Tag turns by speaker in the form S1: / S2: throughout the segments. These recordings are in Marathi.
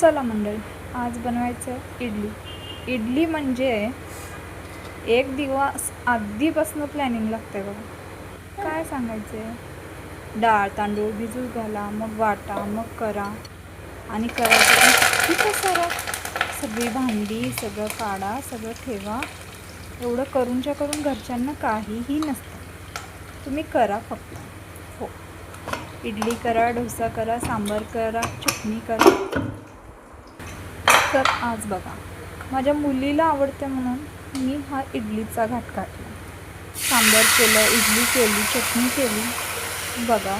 S1: चला मंडळी आज बनवायचं आहे इडली. इडली म्हणजे एक दिवस आधीपासून प्लॅनिंग लागते बघा. काय सांगायचं आहे डाळ तांदूळ भिजू घाला मग वाटा मग करा. आणि करायचं किती सारं. सगळी भांडी सगळं काढा सगळं ठेवा. एवढं करूनच्या करून घरच्यांना काहीही नसतं. तुम्ही करा फक्त. हो. इडली करा डोसा करा सांबार करा चटणी करा. तर आज बघा. माझ्या मुलीला आवडते म्हणून मी हा इडलीचा घाट काढला. सांबार केलं इडली केली चटणी केली. बघा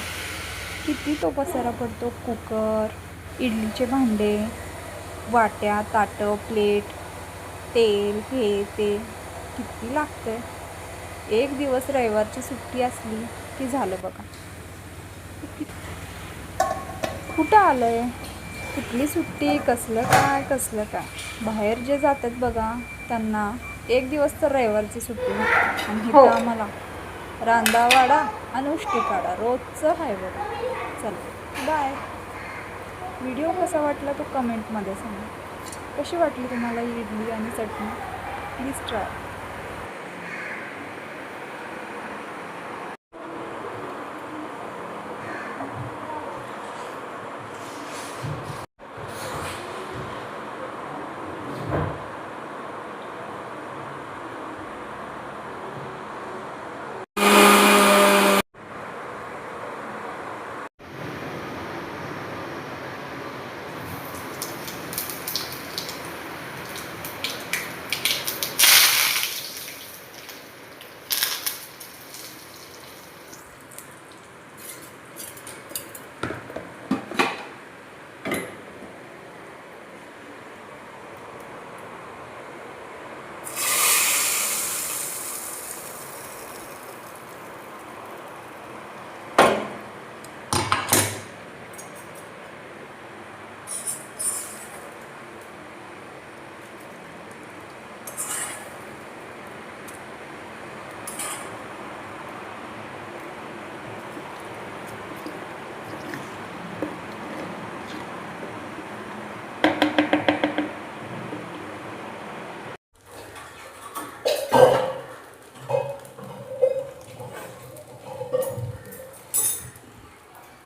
S1: किती तो पसारा पडतो. कुकर इडलीचे भांडे वाट्या ताटं प्लेट तेल हे ते. किती लागते एक दिवस रविवारची सुट्टी असली की झालं बघा. कुठं आलं आहे कुठली सुट्टी कसलं काय कसलं काय? बाहेर जे जातात बघा त्यांना एक दिवस तर रविवारची सुट्टी. आणि
S2: हो.
S1: इथं आम्हाला रांदा वाडा आणि उष्टी काढा रोजचं आहे बघा. चला बाय. व्हिडिओ कसा वाटला तो कमेंटमध्ये सांगा. कशी वाटली तुम्हाला ही इडली आणि चटणी? Please try